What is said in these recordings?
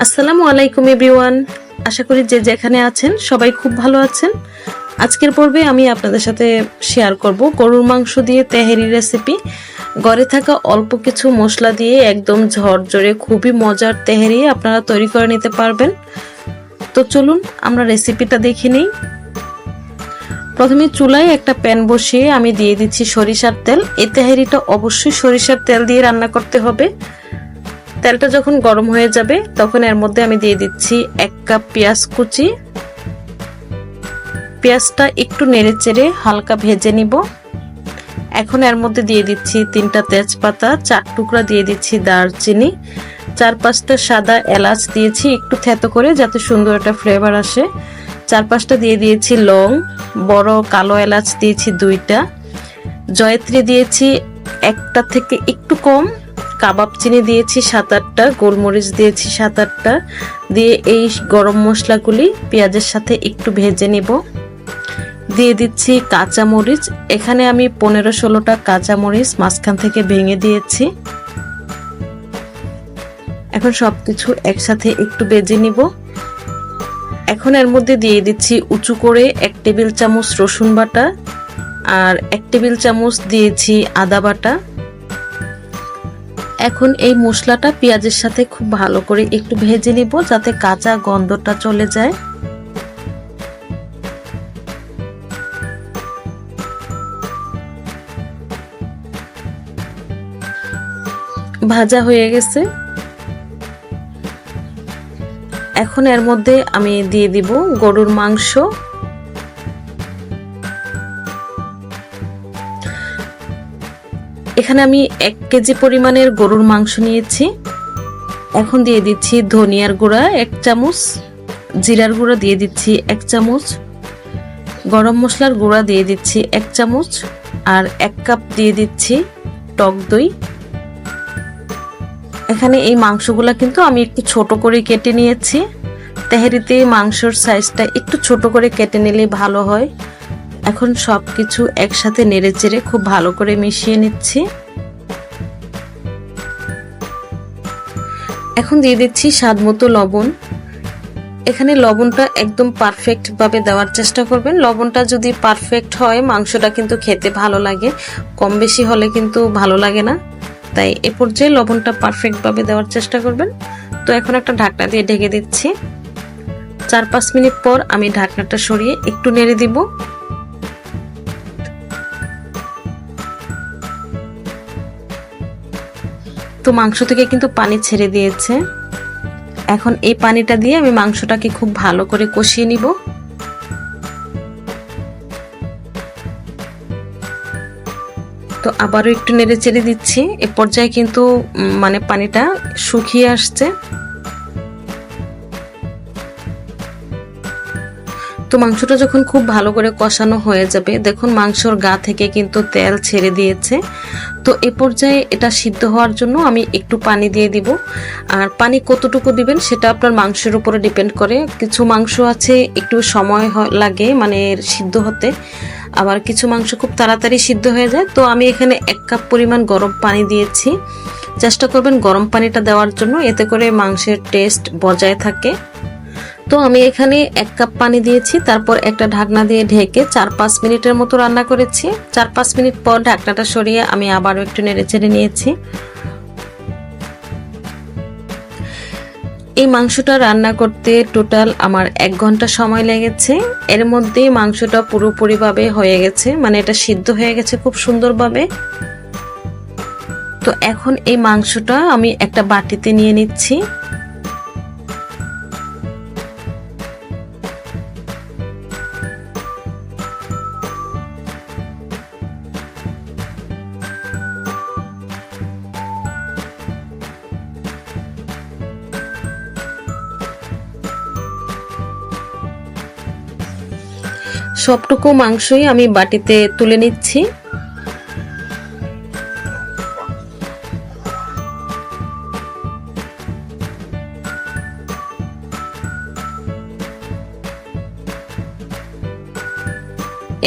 আসসালামু আলাইকুম, এভরিওয়ান। আশা করি যে যেখানে আছেন, সবাই খুব ভালো আছেন। আজকের পর্বে আমি আপনাদের সাথে শেয়ার করব গরুর মাংস দিয়ে তেহেরি রেসিপি ঘরে থাকা অল্প কিছু মশলা দিয়ে একদম ঝরঝরে, খুবই মজার তেহেরি আপনারা তৈরি করে নিতে পারবেন। তো চলুন, আমরা রেসিপিটা দেখে নিই। প্রথমে চুলায় একটা প্যান বসিয়ে আমি দিয়ে দিচ্ছি সরিষার তেল। এই তেহারিটা অবশ্যই সরিষার তেল দিয়ে রান্না করতে হবে। তেলটা যখন গরম হয়ে যাবে, তখন এর মধ্যে আমি দিয়ে দিচ্ছি এক কাপ পেঁয়াজ কুচি। পেঁয়াজটা একটু নেড়ে চেড়ে হালকা ভেজে নিব। এখন এর মধ্যে দিয়ে দিচ্ছি তিনটা তেজপাতা, চার টুকরা দিয়ে দিচ্ছি দারচিনি। চার পাঁচটা সাদা এলাচ দিয়েছি, একটু থেতো করে যাতে সুন্দর একটা ফ্লেভার আসে। চার পাঁচটা দিয়ে দিয়েছি লং, বড় কালো এলাচ দিয়েছি দুইটা। জয়ত্রী দিয়েছি একটা থেকে একটু কম কাবাব চিনি দিয়েছি সাত আটটা গোলমরিচ দিয়েছি সাত আটটা দিয়ে এই গরম মশলাগুলি পেঁয়াজের সাথে একটু ভেজে নিব। দিয়ে দিচ্ছি কাঁচা মরিচ এখানে আমি পনেরো ষোলোটা কাঁচা মরিচ মাঝখান থেকে ভেঙে দিয়েছি। এখন সব কিছু একসাথে একটু বেজে নিব। এখন এর মধ্যে দিয়ে দিচ্ছি উঁচু করে এক টেবিল চামচ রসুন বাটা আর এক টেবিল চামচ দিয়েছি আদা বাটা। এখন এই মশলাটা পেঁয়াজের সাথে খুব ভালো করে একটু ভেজে নিব যাতে কাঁচা গন্ধটা চলে যায়। ভাজা হয়ে গেছে। এখন এর মধ্যে আমি দিয়ে দিব গরুর মাংস। এখানে আমি এক কেজি পরিমাণের গরুর মাংস নিয়েছি। এখন দিয়ে দিচ্ছি ধনিয়ার গুঁড়া, এক চামচ। জিরার গুঁড়া দিয়ে দিচ্ছি এক চামচ। গরম মশলার গুঁড়া দিয়ে দিচ্ছি এক চামচ। আর এক কাপ দিয়ে দিচ্ছি টক দই। এখানে এই মাংসগুলা কিন্তু আমি একটু ছোট করে কেটে নিয়েছি। তেহারিতে মাংসর সাইজটা একটু ছোট করে কেটে নিলে ভালো হয়। এখন সব কিছু একসাথে নেড়ে চেড়ে খুব ভালো করে মিশিয়ে নিচ্ছি। এখন দিয়ে দিচ্ছি স্বাদ মতো লবণ। এখানে লবণটা একদম পারফেক্ট ভাবে দেওয়ার চেষ্টা করবেন। লবণটা যদি পারফেক্ট হয়, মাংসটা কিন্তু খেতে ভালো লাগে। কম বেশি হলে কিন্তু ভালো লাগে না। তাই এ পর্যায়ে লবণটা পারফেক্ট ভাবে দেওয়ার চেষ্টা করবেন। তো এখন একটা ঢাকনা দিয়ে ঢেকে দিচ্ছি। চার পাঁচ মিনিট পর আমি ঢাকনাটা সরিয়ে একটু নেড়ে দিব। তো মাংস থেকে কিন্তু পানি ছেড়ে দিয়েছে। এখন এই পানিটা দিয়ে আমি মাংসটাকে খুব ভালো করে কষিয়ে নিব। তো আবারও একটু নেড়ে চেড়ে দিচ্ছি। এ পর্যায়ে কিন্তু মানে পানিটা শুকিয়ে আসছে। তো মাংসটা যখন খুব ভালো করে কষানো হয়ে যাবে, দেখুন মাংসর গা থেকে কিন্তু তেল ছেড়ে দিয়েছে। তো এ পর্যায়ে এটা সিদ্ধ হওয়ার জন্য আমি একটু পানি দিয়ে দিব। আর পানি কতটুকু দিবেন সেটা আপনার মাংসের উপরে ডিপেন্ড করে। কিছু মাংস আছে, একটু সময় লাগে মানে সিদ্ধ হতে। আবার কিছু মাংস খুব তাড়াতাড়ি সিদ্ধ হয়ে যায়। তো আমি এখানে এক কাপ পরিমাণ গরম পানি দিয়েছি। চেষ্টা করবেন গরম পানিটা দেওয়ার জন্য। এতে করে মাংসের টেস্ট বজায় থাকে। তো আমি এখানে এক কাপ পানি দিয়েছি, তারপর একটা ঢাকনা দিয়ে ঢেকে চার পাঁচ মিনিটের মতো রান্না করেছি। চার পাঁচ মিনিট পর ঢাকনাটা সরিয়ে আমি আবারও একটু নেড়ে চেড়ে নিয়েছি। এই মাংসটা রান্না করতে টোটাল আমার এক ঘণ্টা সময় লেগেছে। এর মধ্যেই মাংসটা পুরোপুরিভাবে হয়ে গেছে মানে এটা সিদ্ধ হয়ে গেছে খুব সুন্দরভাবে। তো এখন এই মাংসটা আমি একটা বাটিতে নিয়ে নিচ্ছি। সবটুকু মাংসই আমি বাটিতে তুলে নিচ্ছি।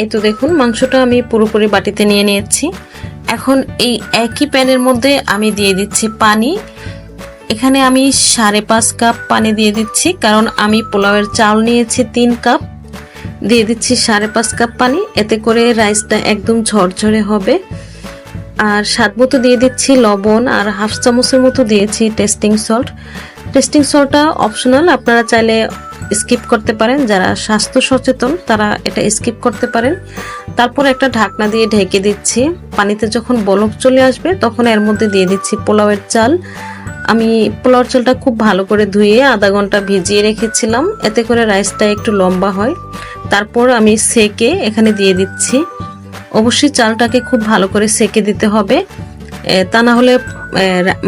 এই তো দেখুন, মাংসটা আমি পুরোপুরি বাটিতে নিয়ে নিয়েছি। এখন এই একই প্যানের মধ্যে আমি দিয়ে দিচ্ছি পানি। এখানে আমি সাড়ে পাঁচ কাপ পানি দিয়ে দিচ্ছি, কারণ আমি পোলাওয়ের চাল নিয়েছি তিন কাপ। দিয়ে দিচ্ছি সাড়ে পাঁচ কাপ পানি। এতে করে রাইসটা একদম ঝরঝরে হবে। আর স্বাদ মতো দিয়ে দিচ্ছি লবণ আর হাফ চামচের মতো দিয়েছি টেস্টিং সল্ট। টেস্টিং সল্টটা অপশনাল, আপনারা চাইলে স্কিপ করতে পারেন। যারা স্বাস্থ্য সচেতন, তারা এটা স্কিপ করতে পারেন। তারপর একটা ঢাকনা দিয়ে ঢেকে দিচ্ছি। পানিতে যখন বলক চলে আসবে, তখন এর মধ্যে দিয়ে দিচ্ছি পোলাওয়ের চাল। আমি পোলাওর চালটা খুব ভালো করে ধুয়ে আধা ঘণ্টা ভিজিয়ে রেখেছিলাম। এতে করে রাইসটা একটু লম্বা হয়। তারপর আমি সেকে এখানে দিয়ে দিচ্ছি। অবশ্যই চালটাকে খুব ভালো করে সেকে দিতে হবে। তা না হলে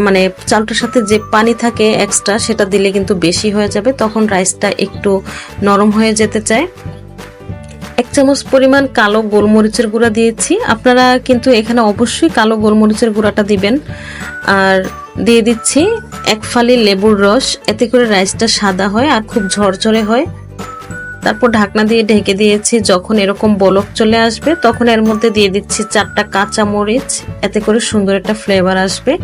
মানে চালটার সাথে যে পানি থাকে এক্সট্রা সেটা দিলে কিন্তু বেশি হয়ে যাবে। তখন রাইসটা একটু নরম হয়ে যেতে চায়। এক চামচ পরিমাণ কালো গোলমরিচের গুঁড়া দিয়েছি। আপনারা কিন্তু এখানে অবশ্যই কালো গোলমরিচের গুঁড়াটা দিবেন। আর দিয়ে দিচ্ছি এক ফালি লেবুর রস। এতে করে রাইসটা সাদা হয় আর খুব ঝরঝরে হয়। তারপর ঢাকনা দিয়ে ঢেকে দিয়েছি। যখন এরকম বলক চলে আসবে, তখন এর মধ্যে দিয়ে দিচ্ছি চারটা কাঁচা মরিচ। এতে করে সুন্দর একটা ফ্লেভার আসবে।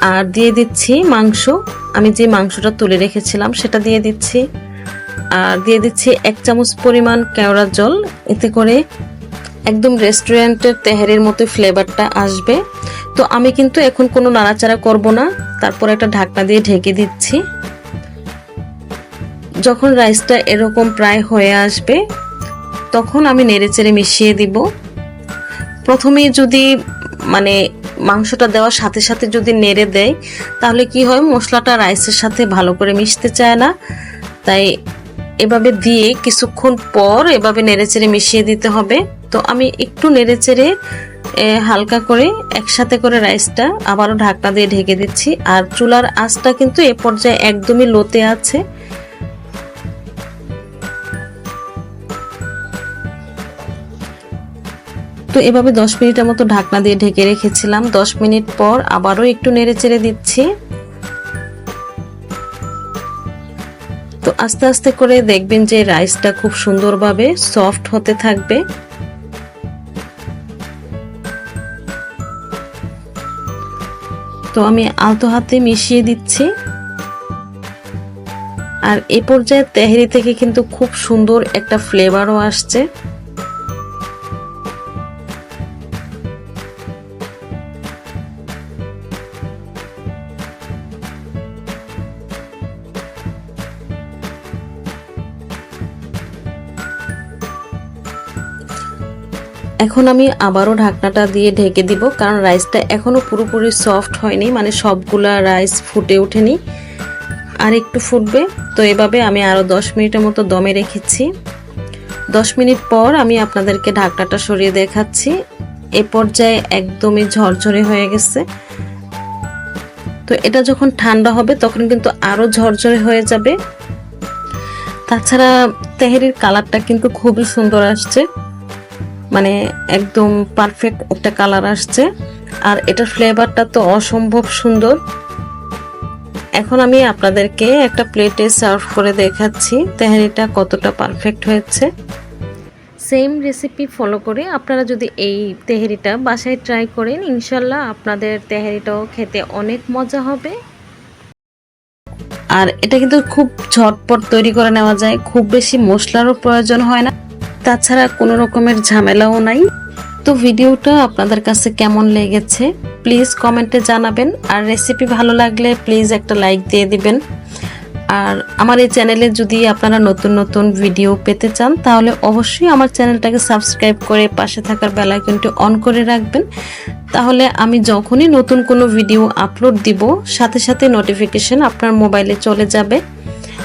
আর দিয়ে দিচ্ছি মাংস। আমি যে মাংসটা তুলে রেখেছিলাম, সেটা দিয়ে দিচ্ছি। আর দিয়ে দিচ্ছি এক চামচ পরিমাণ কেওড়া জল। এতে করে একদম রেস্টুরেন্টের তেহারির মতো ফ্লেভারটা আসবে। তো আমি কিন্তু এখন কোনো নাড়াচাড়া করব না। তারপর একটা ঢাকনা দিয়ে ঢেকে দিচ্ছি। যখন রাইসটা এরকম প্রায় হয়ে আসবে, তখন আমি নেড়েচেড়ে মিশিয়ে দিব। প্রথমেই যদি মানে মাংসটা দেওয়ার সাথে সাথে যদি নেড়ে দেয়, তাহলে কি হয়, মশলাটা রাইসের সাথে ভালো করে মিশতে চায় না। তাই এভাবে দিয়ে কিছুক্ষণ পর এভাবে নেড়েচেড়ে মিশিয়ে দিতে হবে। তো আমি একটু নেড়েচেড়ে হালকা করে একসাথে করে রাইসটা আবারও ঢাকনা দিয়ে ঢেকে দিচ্ছি। আর চুলার আঁচটা কিন্তু এ পর্যায়ে একদমই লোতে আছে। তো এভাবে দশ মিনিটের মতো ঢাকনা দিয়ে ঢেকে রেখেছিলাম। দশ মিনিট পর আবারও একটু নেড়ে চেড়ে দিচ্ছি। তো আস্তে আস্তে করে দেখবেন যে রাইসটা খুব সুন্দরভাবে সফট হতে থাকবে। তো আমি আলতো হাতে মিশিয়ে দিচ্ছি। আর এ পর্যায়ে তেহারি থেকে কিন্তু খুব সুন্দর একটা ফ্লেভারও আসছে। এখন আমি আবারও ঢাকনাটা দিয়ে ঢেকে দিব, কারণ রাইসটা এখনও পুরোপুরি সফট হয়নি মানে সবগুলা রাইস ফুটে ওঠেনি। আর একটু ফুটবে, তো এভাবে আমি আরও দশ মিনিটের মতো দমে রেখেছি। দশ মিনিট পর আমি আপনাদেরকে ঢাকনাটা সরিয়ে দেখাচ্ছি। এ পর্যায়ে একদমই ঝরঝরে হয়ে গেছে। তো এটা যখন ঠান্ডা হবে, তখন কিন্তু আরও ঝরঝরে হয়ে যাবে। তাছাড়া তেহেরির কালারটা কিন্তু খুবই সুন্দর আসছে। মানে একদম পারফেক্ট একটা কালার আসছে। আর এটার ফ্লেভারটা তো অসম্ভব সুন্দর। এখন আমি আপনাদেরকে একটা প্লেটে সার্ভ করে দেখাচ্ছি। তেহারিটা কতটা পারফেক্ট হয়েছে। সেম রেসিপি ফলো করে আপনারা যদি এই তেহারিটা বাসায় ট্রাই করেন ইনশাল্লাহ আপনাদের তেহারিটাও খেতে অনেক মজা হবে। আর এটা কিন্তু খুব ঝটপট তৈরি করে নেওয়া যায়। খুব বেশি মশলারও প্রয়োজন হয় না। তাছাড়া কোনো রকমের ঝামেলাও নাই। তো ভিডিওটা আপনাদের কাছে কেমন লেগেছে প্লিজ কমেন্টে জানাবেন। আর রেসিপি ভালো লাগলে প্লিজ একটা লাইক দিয়ে দিবেন। আর আমার এই চ্যানেলে যদি আপনারা নতুন নতুন ভিডিও পেতে চান, তাহলে অবশ্যই আমার চ্যানেলটাকে সাবস্ক্রাইব করে পাশে থাকার বেল আইকনটি অন করে রাখবেন। তাহলে আমি যখনই নতুন কোনো ভিডিও আপলোড দিব, সাথে সাথে নোটিফিকেশন আপনার মোবাইলে চলে যাবে।